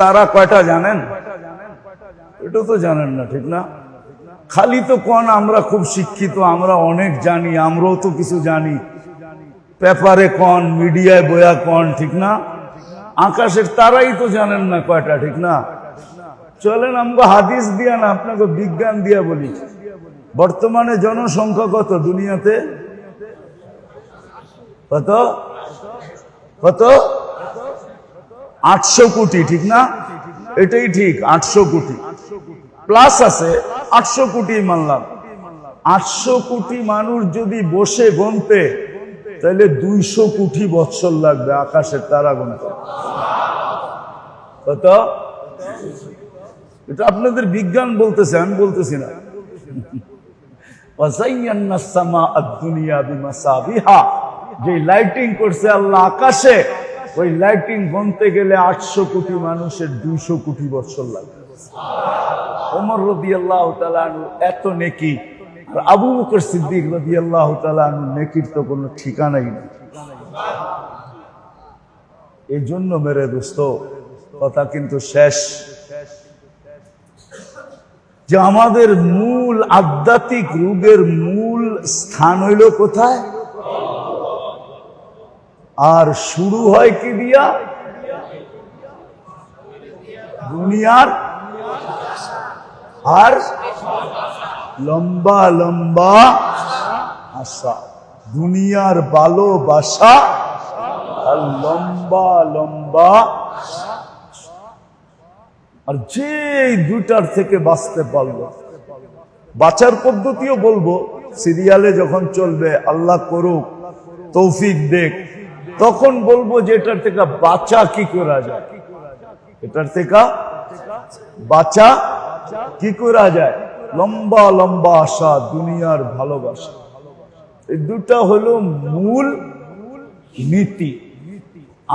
তারা কয়টা জানেন? এটা তো জানেন না, ঠিক না? খালি তো কোন আমরা খুব শিক্ষিত, আমরা অনেক জানি, আমরাও তো কিছু জানি। পেপারে কন, মিডিয়ায় বয়া কন, ঠিক না? আকাশের তারাই তো জানেন না কয়টা, ঠিক না? চলেন আমরা হাদিস দিয়া না আপনাকে বিজ্ঞান দিয়া বলি। বর্তমানে জনসংখ্যা কত দুনিয়াতে? কত? কত? আটশো কোটি, ঠিক না? এটাই ঠিক, আটশো কোটি। প্লাস আছে, আটশো কোটি মানলাম। আটশো কোটি মানুষ যদি বসে গনতে, তাহলে দুইশো কোটি বৎসর লাগবে আকাশের তারা গনতে। কত? এটা আপনাদের বিজ্ঞান বলতেছে, আমি বলতেছি না। যে লাইটিং করছে আল্লাহ আকাশে ওই লাইটিং গনতে গেলে আটশো কোটি মানুষের দুইশো কোটি বছর লাগবে ওমর রবি আল্লাহ এত নেকি আবু বকর সিদ্দিক রবি আল্লাহ নেকির তো কোনো ঠিকানাই নেই। এই জন্য মেরে দোস্ত, কথা কিন্তু শেষ। যে আমাদের মূল আধ্যাত্মিক রোগের মূল স্থান হইল কোথায়? আর শুরু হয় কি দিয়া? দুনিয়ার আর লম্বা লম্বা আশা। দুনিয়ার ভালোবাসা আর লম্বা লম্বা আর যে দুটার থেকে বাঁচতে পারল। বাঁচার পদ্ধতিও বলব। সিরিয়ালে যখন চলবে, আল্লাহ করুক, তৌফিক দেখ। তখন বলব যে এটার থেকে বাঁচা কি করা যায়? এটার থেকে বাঁচা কি করা যায়? লম্বা লম্বা আশা, দুনিয়ার ভালোবাসা। এই দুটা হলো মূল নীতি।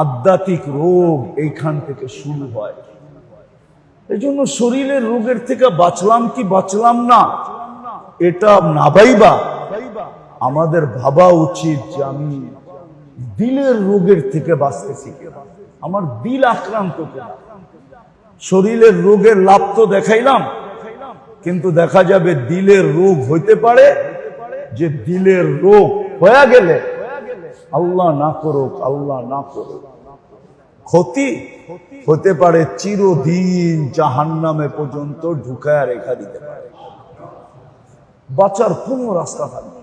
আধ্যাত্মিক রোগ এইখান থেকে শুরু হয়। এই জন্য শরীরের রোগের থেকে বাঁচলাম কি বাঁচলাম না, এটা না ভাইবা। আমাদের ভাবা উচিত যে আমি দিলের রোগের থেকে বাঁচতেছি আমার দিল আক্রান্ত শরীরের রোগের লাভ তো দেখাইলাম, কিন্তু দেখা যাবে দিলের রোগ হইতে পারে, যে দিলের রোগ হয়ে গেলে আল্লাহ না করুক, আল্লাহ না করুক। ক্ষতি হতে পারে চিরদিন জাহান নামে পর্যন্ত ঢুকায় রেখা দিতে পারে। বাঁচার কোন রাস্তা থাকবে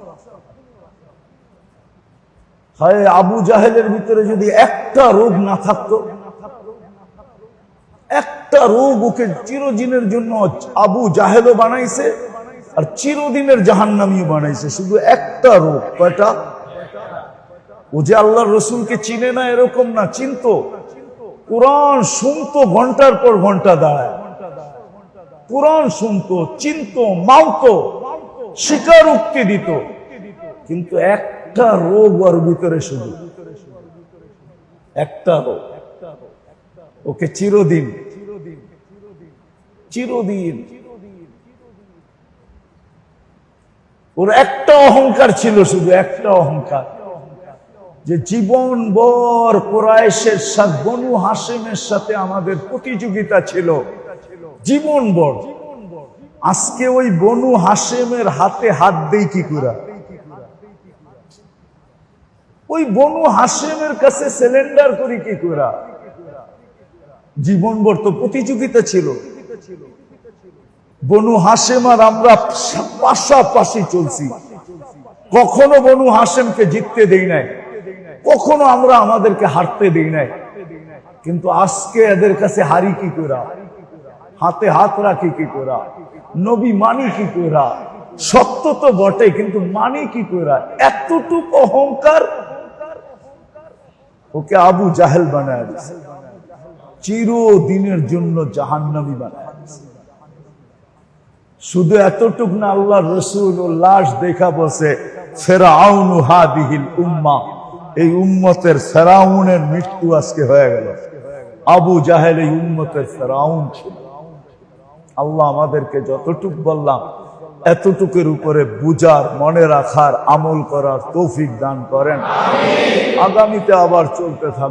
হয়, আবু জাহেলের ভিতরে যদি একটা রোগ না থাকতো, একটা রোগ ওকে চিরদিনের জন্য আবু জাহেলও বানাইছে আর চিরদিনের জাহান্নামিও বানাইছে। শুধু একটা রোগ, কয়টা? ও যে আল্লাহ রসুলকে চিনে না, এরকম না, চিনত। কোরআন শুনতো, ঘণ্টার পর ঘণ্টা দাঁড়ায়। কোরআন শুনতো, চিনত, মানত, স্বীকারোক্তি দিত। কিন্তু একটা রোগ ওর ভিতরে শুধু। একটা রোগ ওকে চিরদিন। চিরদিন। ওর একটা অহংকার ছিল শুধু, একটা অহংকার। যে জীবন বর কোরআশের সাথে, বনু হাসেমের সাথে আমাদের প্রতিযোগিতা ছিল। জীবন বর আজকে ওই বনু হাসেমের হাতে হাত দেই কি করা? ওই বনু হাসেমের কাছে সিলিন্ডার করি কি করা জীবন বর তো প্রতিযোগিতা ছিল। বনু হাসেম আর আমরা পাশাপাশি চলছি। কখনো বনু হাসেমকে জিততে দেই নাই। কখনো আমরা আমাদেরকে হারতে দিই নাই। কিন্তু আজকে এদের কাছে হারি কি করা হাতে হাত রাখি কি করা নবী মানি কি করা সত্য তো বটে কিন্তু মানি কি করা এতটুকু অহংকার ওকে আবু জাহেল বানায় চিরদিনের জন্য জাহান্নামি বানায় শুধু এতটুক না আল্লাহ রসুল ও লাশ দেখা বসে, ফেরাউন হাদিহিল উম্মা, এই উম্মতের ফেরাউনের মৃত্যু আজকে হয়ে গেল। আবু জাহেল এই উম্মতের ফেরাউন ছিল। আল্লাহ আমাদেরকে যতটুক বললাম এতটুকের উপরে বুজার মনে রাখার আমল করার তৌফিক দান করেন। আগামীতে আবার চলতে থাকবে